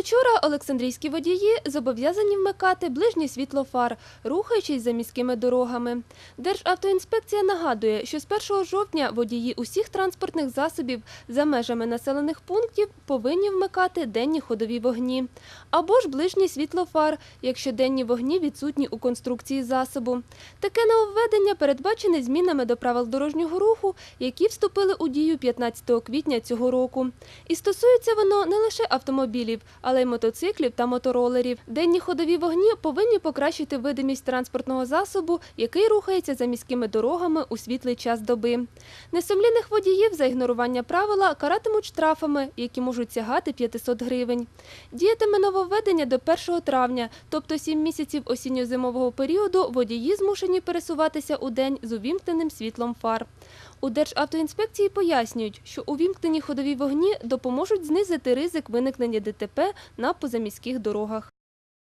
учора Олександрійські водії зобов'язані вмикати ближнє світло фар, рухаючись за міськими дорогами. Державтоінспекція нагадує, що з 1 жовтня водії усіх транспортних засобів за межами населених пунктів повинні вмикати денні ходові вогні або ж ближнє світло фар, якщо денні вогні відсутні у конструкції засобу. Таке нововведення передбачене змінами до правил дорожнього руху, які вступили у дію 15 квітня цього року. І стосується воно не лише автомобілів, але й мотоциклів та моторолерів. Денні ходові вогні повинні покращити видимість транспортного засобу, який рухається за міськими дорогами у світлий час доби. Несумлінних водіїв за ігнорування правила каратимуть штрафами, які можуть сягати 500 гривень. Діятиме нововведення до 1 травня, тобто 7 місяців осінньо-зимового періоду водії змушені пересуватися у день з увімкненим світлом фар. У Державтоінспекції пояснюють, що увімкнені ходові вогні допоможуть знизити ризик виникнення ДТП на позаміських дорогах.